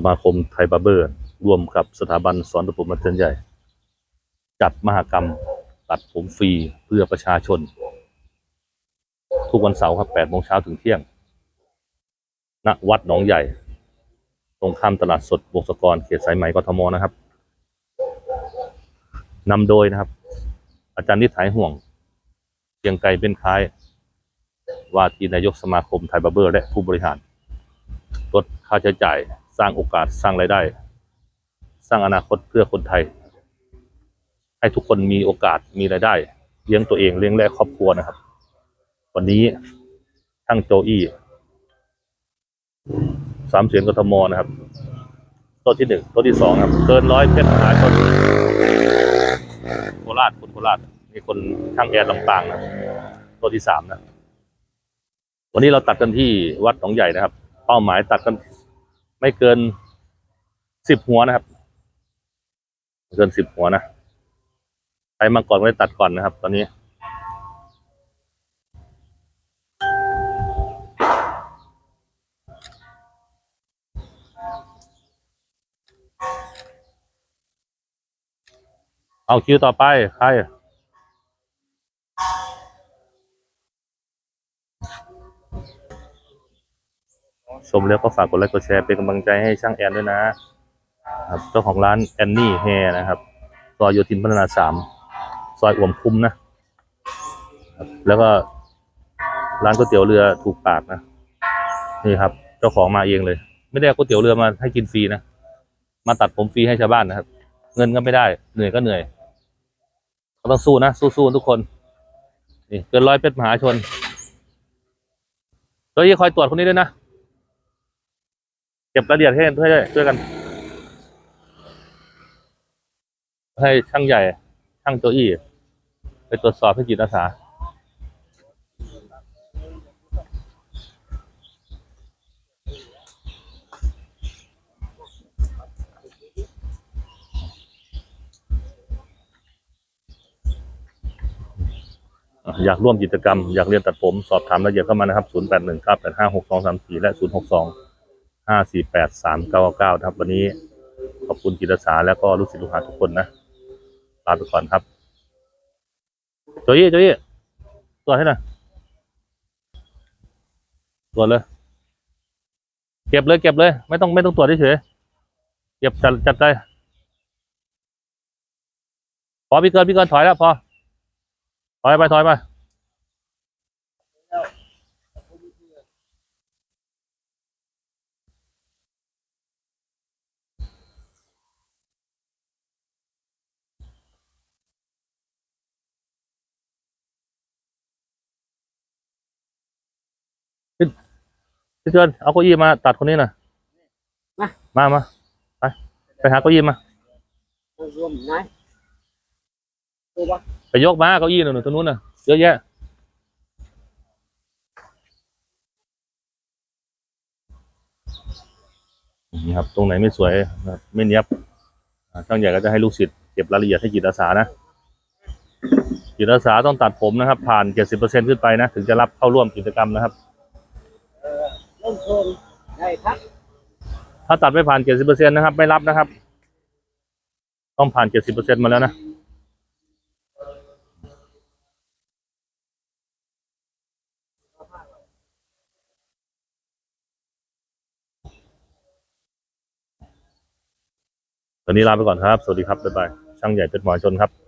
สมาคมไทยบาร์เบอร์ ร่วมกับสถาบันสอนตัดผมมัธยมใหญ่ จัดมหกรรมตัดผมฟรีเพื่อประชาชน ทุกวันเสาร์ครับ8โมงเช้าถึงเที่ยง ณ วัดหนองใหญ่ ตรงข้ามตลาดสดวงศกร เขตสายไหมกทมนะครับนำโดยนะครับ อาจารย์นิถายห่วงเพียงไกรเป็นคล้าย ว่าที่นายกสมาคมไทยบาร์เบอร์ และผู้บริหารลดค่าใช้จ่าย สร้างโอกาสสร้างรายได้ สร้างอนาคตเพื่อคนไทย ให้ทุกคนมีโอกาสมีรายได้ เลี้ยงตัวเองเลี้ยงแลครอบครัวนะครับ วันนี้ทั้งโจอี้สามเสียงกทมนะครับต้นที่หนึ่งต้นที่สองครับ เกินร้อยเพชรหาชนโคราชคนโคราชมีคนช่างแอร์ลำปางนะต้นที่สามนะวันนี้เราตัดกันที่วัดหนองใหญ่นะครับ เป้าหมายตัดกัน ไม่เกินสิบหัวนะครับไม่เกินสิบหัวนะใครมาก่อนก็ได้ตัดก่อนนะครับ ตอนนี้เอาคิวต่อไป ใคร ชมแล้วก็ฝากกดไลค์กดแชร์เป็นกำลังใจให้ช่างแอนด้วยนะครับเจ้าของร้านแอนนี่แฮนะครับซอยโยธินพัฒนาสามซอยอ่วมคุ้มนะครับแล้วก็ร้านก๋วยเตี๋ยวเรือถูกปากนะนี่ครับ เจ้าของมาเองเลย ไม่ได้ก๋วยเตี๋ยวเรือมาให้กินฟรีนะมาตัดผมฟรีให้ชาวบ้านนะครับ เงินก็ไม่ได้เหนื่อยก็เหนื่อยเราต้องสู้นะสู้ๆทุกคนนี่เกินร้อยเป็ดมหาชนตัวยี่คอยตรวจคนนี้ด้วยนะ ก็บรายละเอียดให้ช่วยด้วยช่วยกัน ให้ช่างใหญ่ ช่างโจอี้ไปตรวจสอบให้จิตอาสาอะอยากร่วมกิจกรรม อยากเรียนตัดผม สอบถามรายละเอียดเข้ามานะครับ 0 8 1 9 8 5 6 2 3 4 และ 0 6 2 ห้าสี่แปดสามเก้าเก้าครับ วันนี้ขอบคุณจิตอาสาแล้วก็ลูกศิษย์ลูกหาทุกคนนะลาไปก่อนครับโจยี่โจยี่ตรวจให้หน่อยตรวจเลย เก็บเลยเก็บเลย ไม่ต้องไม่ต้องตรวจเฉยเก็บจัดจัดใจพอพี่เกินพี่เกินถอยแล้วพอถอยไปถอยไป พี่เกินเอาเก้าอี้มาตัดคนนี้หน่อยมา มามาไป ไปหาเก้าอี้มา รวมไหนตัวปะไปยกมาเก้าอี้หนึ่งตรงนู้นน่ะ เยอะแยะ นี่ครับ ตรงไหนไม่สวยนะครับไม่เนียบอ่าช่างใหญ่ก็จะให้ลูกศิษย์เก็บรายละเอียดให้จิตอาสานะ จิตอาสาต้องตัดผมนะครับ ผ่านเจ็ดสิบเปอร์เซ็นขึ้นไปนะ ถึงจะรับเข้าร่วมกิจกรรมนะครับ เริ่มโทนได้ครับ ถ้าตัดไม่ผ่านเจ็ดสิบเปอร์เซ็นนะครับ ไม่รับนะครับ ต้องผ่านเจ็ดสิบเปอร์เซ็นมาแล้วนะตอนนี้ลาไปก่อนครับ สวัสดีครับ บ๊ายบาย ช่างใหญ่เป็นหมอชนครับ